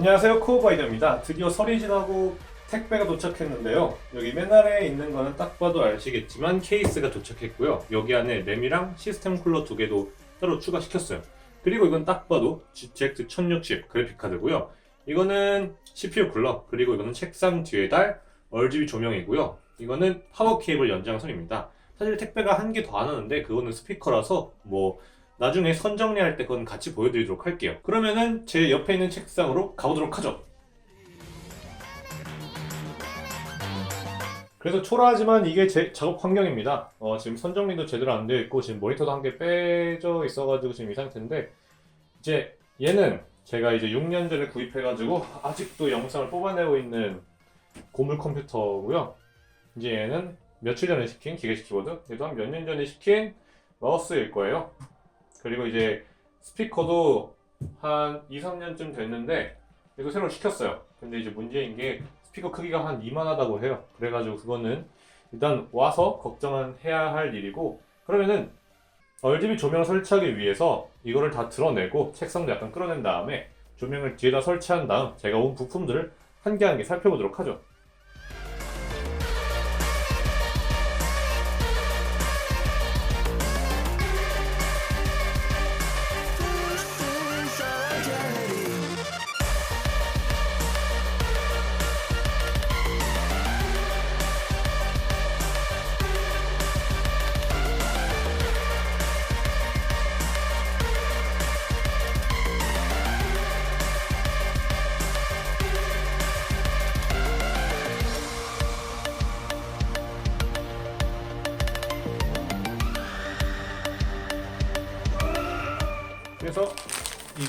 안녕하세요 코어바이더입니다. 드디어 설이 지나고 택배가 도착했는데요. 여기 맨 아래에 있는 거는 딱 봐도 아시겠지만 케이스가 도착했고요. 여기 안에 램이랑 시스템 쿨러 두 개도 따로 추가시켰어요. 그리고 이건 딱 봐도 GTX 1060 그래픽카드고요. 이거는 CPU 쿨러 그리고 이거는 책상 뒤에 달 RGB 조명이고요. 이거는 파워 케이블 연장선입니다. 사실 택배가 한 개 더 안 하는데 그거는 스피커라서 뭐 나중에 선 정리할 때 그건 같이 보여드리도록 할게요. 그러면은 제 옆에 있는 책상으로 가보도록 하죠. 그래서 초라하지만 이게 제 작업 환경입니다. 어, 지금 선 정리도 제대로 안 되어 있고 지금 모니터도 한 개 빼져 있어가지고 지금 이 상태인데 이제 얘는 제가 이제 6년 전에 구입해가지고 아직도 영상을 뽑아내고 있는 고물 컴퓨터고요. 이제 얘는 며칠 전에 시킨 기계식 키보드, 얘도 한 몇 년 전에 시킨 마우스일 거예요. 그리고 이제 스피커도 한 2, 3년쯤 됐는데 이거 새로 시켰어요. 근데 이제 문제인 게 스피커 크기가 한 이만하다고 해요. 그래가지고 그거는 일단 와서 걱정해야 할 일이고 그러면은 RGB 조명 설치하기 위해서 이거를 다 드러내고 책상도 약간 끌어낸 다음에 조명을 뒤에다 설치한 다음 제가 온 부품들을 한 개 한 개 살펴보도록 하죠.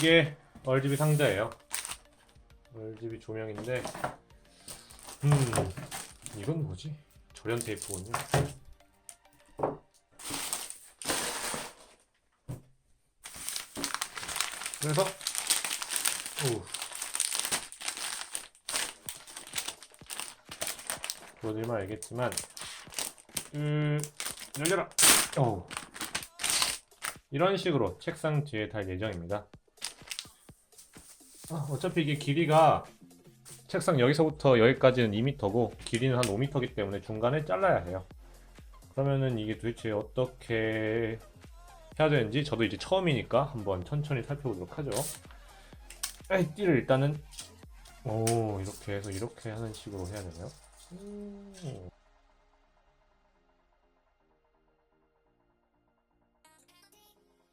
이게 RGB 상자예요. RGB 조명인데, 음, 이건 뭐지? 절연 테이프군요. 그래서, 오, 보들만 알겠지만, 음, 열려라. 어. 이런 식으로 책상 뒤에 달 예정입니다. 아, 어차피 이게 길이가 책상 여기서부터 여기까지는 2m고 길이는 한 5m이기 때문에 중간에 잘라야 해요. 그러면은 이게 도대체 어떻게 해야 되는지 저도 이제 처음이니까 한번 천천히 살펴보도록 하죠. 에이, 띠를 일단은 오 이렇게 해서 이렇게 하는 식으로 해야 되나요? 오.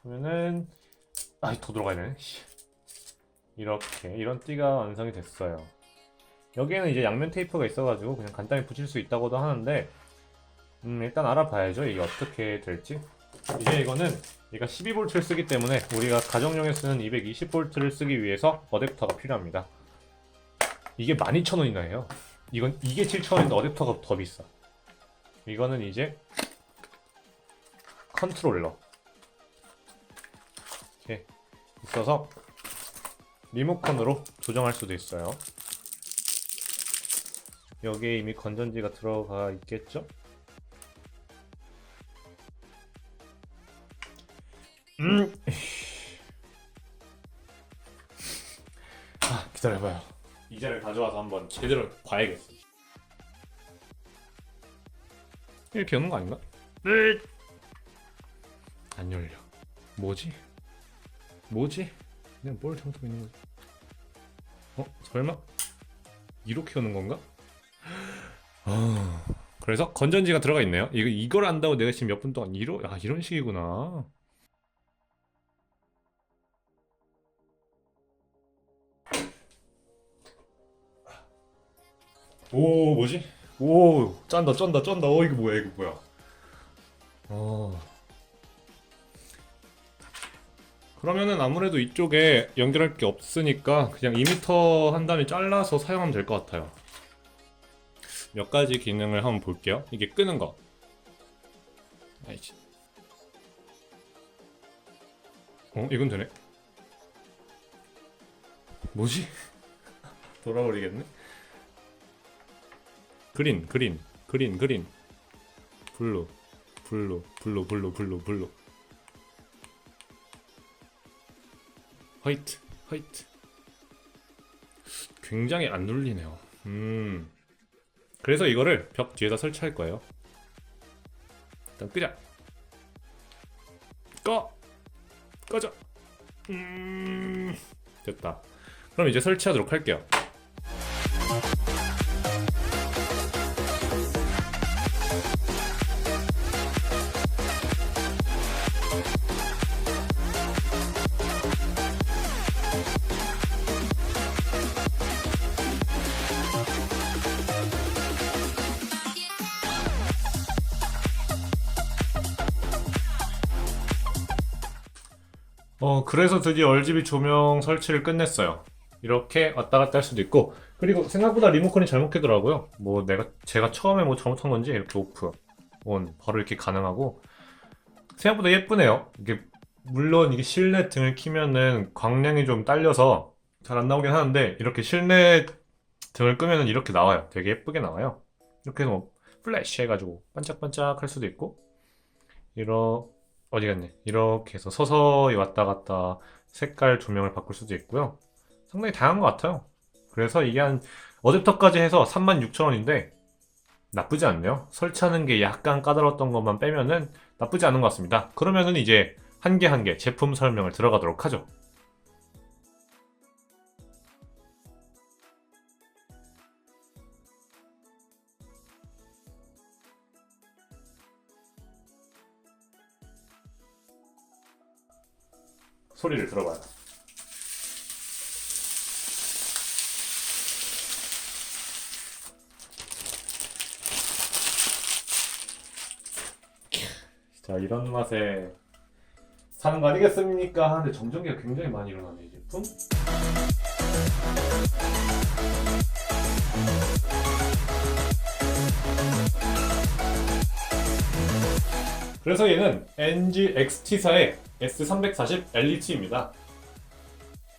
그러면은 아이 더 들어가야 되네 씨. 이렇게 이런 띠가 완성이 됐어요. 여기에는 이제 양면 테이프가 있어가지고 그냥 간단히 붙일 수 있다고도 하는데 음 일단 알아봐야죠. 이게 어떻게 될지. 이제 이거는 얘가 12V를 쓰기 때문에 우리가 가정용에 쓰는 220V를 쓰기 위해서 어댑터가 필요합니다. 이게 12,000원이나 해요. 이건 이게 7,000원인데 어댑터가 더 비싸. 이거는 이제 컨트롤러. 이렇게 있어서 리모컨으로 조정할 수도 있어요. 여기에 이미 건전지가 들어가 있겠죠? 음. 아, 기다려봐요. 이자를 가져와서 한번 제대로 봐야겠어. 이렇게 여는 거 아닌가? 네. 안 열려. 뭐지? 뭐지? 그냥 뭘 있는 거지? 어? 설마? 이렇게 오는 건가? 아, 그래서 건전지가 들어가 있네요. 이거 이걸 안다고 내가 지금 몇 분 동안 이러 아 이런 식이구나. 오 뭐지? 오 짠다 쩐다 쩐다. 어 이거 뭐야 이거 뭐야? 어. 그러면은 아무래도 이쪽에 연결할 게 없으니까 그냥 2m 한 단위 잘라서 사용하면 될 것 같아요. 몇 가지 기능을 한번 볼게요. 이게 끄는 거. 아이씨. 어, 이건 되네. 뭐지? 돌아버리겠네. 그린, 그린, 그린, 그린. 블루, 블루, 블루, 블루, 블루, 블루. 화이트, 화이트. 굉장히 안 눌리네요. 음. 그래서 이거를 벽 뒤에다 설치할 거예요. 일단 끄자. 꺼. 꺼져. 음. 됐다. 그럼 이제 설치하도록 할게요. 어, 그래서 드디어 RGB 조명 설치를 끝냈어요. 이렇게 왔다 갔다 할 수도 있고, 그리고 생각보다 리모컨이 잘 먹히더라고요. 뭐 내가, 제가 처음에 뭐 잘못한 건지 이렇게 오프, 온, 바로 이렇게 가능하고, 생각보다 예쁘네요. 이게, 물론 이게 실내 등을 키면은 광량이 좀 딸려서 잘 안 나오긴 하는데, 이렇게 실내 등을 끄면은 이렇게 나와요. 되게 예쁘게 나와요. 이렇게 뭐, 플래시 해가지고 반짝반짝 할 수도 있고, 이러, 어디 갔네. 이렇게 해서 서서히 왔다 갔다 색깔 조명을 바꿀 수도 있고요. 상당히 다양한 것 같아요. 그래서 이게 한 어댑터까지 해서 36,000원인데 나쁘지 않네요. 설치하는 게 약간 까다로웠던 것만 빼면은 나쁘지 않은 것 같습니다. 그러면은 이제 한 개 한개 제품 설명을 들어가도록 하죠. 소리를 들어봐요. 자, 이런 맛에 사는 거 아니겠습니까? 하는데 정전기가 굉장히 많이 일어나네, 이 제품. 그래서 얘는 NG XT4의 S340 LET입니다.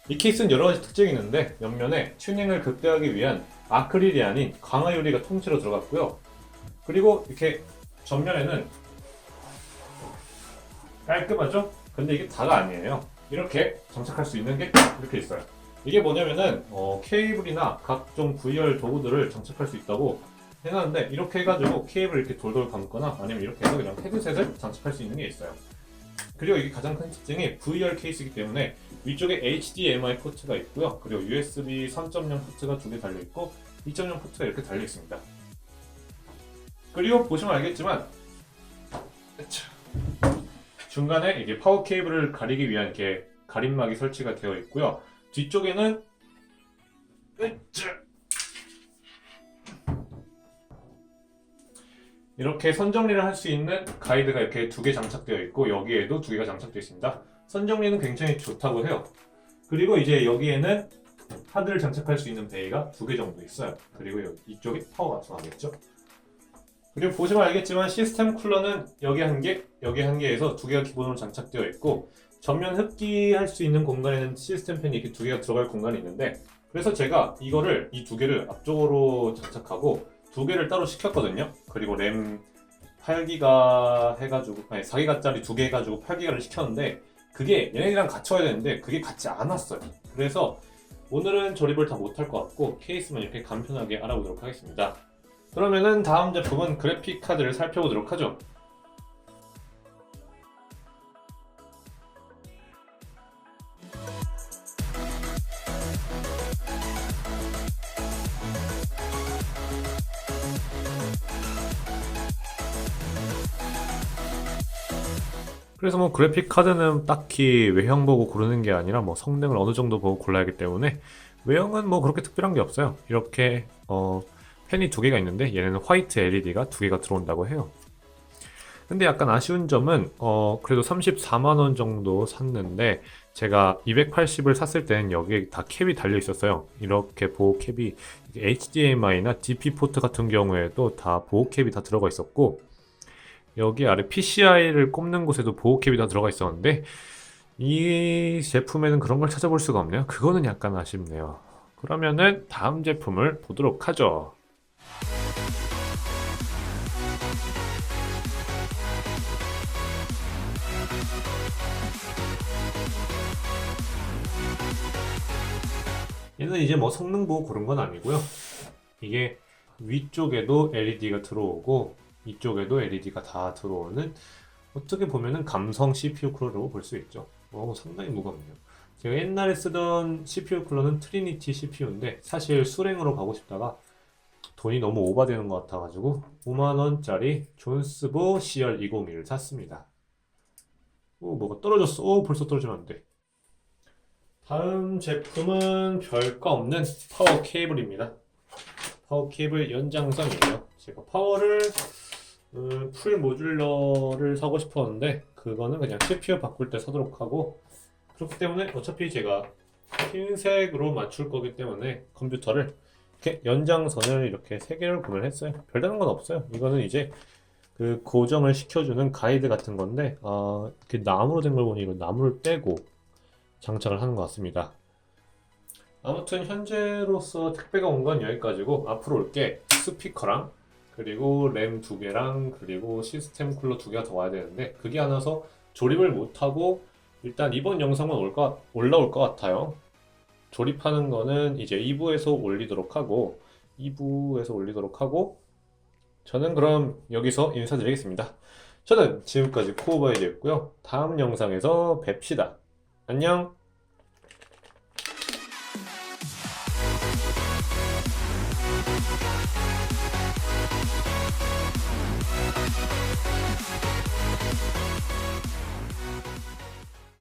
이 케이스는 여러 가지 특징이 있는데 옆면에 튜닝을 극대화하기 위한 아크릴이 아닌 강화 유리가 통째로 들어갔고요. 그리고 이렇게 전면에는 깔끔하죠? 근데 이게 다가 아니에요. 이렇게 장착할 수 있는 게 이렇게 있어요. 이게 뭐냐면은 어, 케이블이나 각종 VR 도구들을 장착할 수 있다고 해놨는데 이렇게 해가지고 케이블 이렇게 돌돌 감거나 아니면 이렇게 해서 그냥 헤드셋을 장착할 수 있는 게 있어요. 그리고 이게 가장 큰 특징이 VR 케이스이기 때문에 위쪽에 HDMI 포트가 있고요. 그리고 USB 3.0 포트가 두 개 달려 있고 2.0 포트가 이렇게 달려 있습니다. 그리고 보시면 알겠지만 중간에 이게 파워 케이블을 가리기 위한 이렇게 가림막이 설치가 되어 있고요. 뒤쪽에는 이렇게 선정리를 할 수 있는 가이드가 이렇게 두 개 장착되어 있고 여기에도 두 개가 장착되어 있습니다. 선정리는 굉장히 좋다고 해요. 그리고 이제 여기에는 하드를 장착할 수 있는 베이가 두 개 정도 있어요. 그리고 여기 이쪽이 파워가 들어가겠죠. 그리고 보시면 알겠지만 시스템 쿨러는 여기 한 개, 여기 한 개에서 두 개가 기본으로 장착되어 있고 전면 흡기할 수 있는 공간에는 시스템 팬이 이렇게 두 개가 들어갈 공간이 있는데 그래서 제가 이거를 이 두 개를 앞쪽으로 장착하고 두 개를 따로 시켰거든요. 그리고 램 8기가 해가지고 아니 4기가짜리 두 개 해가지고 8기가를 시켰는데 그게 얘네들이랑 같이 와야 되는데 그게 같이 안 왔어요. 그래서 오늘은 조립을 다 못할 것 같고 케이스만 이렇게 간편하게 알아보도록 하겠습니다. 그러면은 다음 제품은 그래픽 카드를 살펴보도록 하죠. 그래서 뭐 그래픽 카드는 딱히 외형 보고 고르는 게 아니라 뭐 성능을 어느 정도 보고 골라야 하기 때문에 외형은 뭐 그렇게 특별한 게 없어요. 이렇게 어 펜이 두 개가 있는데 얘네는 화이트 LED가 두 개가 들어온다고 해요. 근데 약간 아쉬운 점은 어 그래도 34만 원 정도 샀는데 제가 280을 샀을 때는 여기에 다 캡이 달려 있었어요. 이렇게 보호 캡이 HDMI나 DP 포트 같은 경우에도 다 보호 캡이 다 들어가 있었고 여기 아래 PCI를 꼽는 곳에도 보호 캡이 다 들어가 있었는데 이 제품에는 그런 걸 찾아볼 수가 없네요. 그거는 약간 아쉽네요. 그러면은 다음 제품을 보도록 하죠. 얘는 이제 뭐 성능 보고 그런 건 아니고요. 이게 위쪽에도 LED가 들어오고 이쪽에도 LED가 다 들어오는 어떻게 보면은 감성 CPU 쿨러라고 볼 수 있죠. 어, 상당히 무겁네요. 제가 옛날에 쓰던 CPU 쿨러는 트리니티 CPU인데 사실 수랭으로 가고 싶다가 돈이 너무 오바되는 것 같아가지고 5만원짜리 존스보 CR 201을 샀습니다. 오, 뭐가 떨어졌어. 오, 벌써 떨어지면 안 돼. 다음 제품은 별거 없는 파워 케이블입니다. 파워 케이블 연장선이에요. 제가 파워를 음, 풀 모듈러를 사고 싶었는데 그거는 그냥 CPU 바꿀 때 사도록 하고 그렇기 때문에 어차피 제가 흰색으로 맞출 거기 때문에 컴퓨터를 이렇게 연장선을 이렇게 세 개를 구매를 했어요. 별다른 건 없어요. 이거는 이제 그 고정을 시켜주는 가이드 같은 건데 아, 이렇게 나무로 된 걸 보니 이거 나무를 떼고 장착을 하는 것 같습니다. 아무튼 현재로서 택배가 온 건 여기까지고 앞으로 올 게 스피커랑 그리고 램 두 개랑 그리고 시스템 쿨러 두 개가 더 와야 되는데 그게 안 와서 조립을 못하고 일단 이번 영상만 올 것- 올라올 것 같아요. 조립하는 거는 이제 2부에서 올리도록 하고 2부에서 올리도록 하고 저는 그럼 여기서 인사드리겠습니다. 저는 지금까지 코어바이드였고요. 다음 영상에서 뵙시다. 안녕.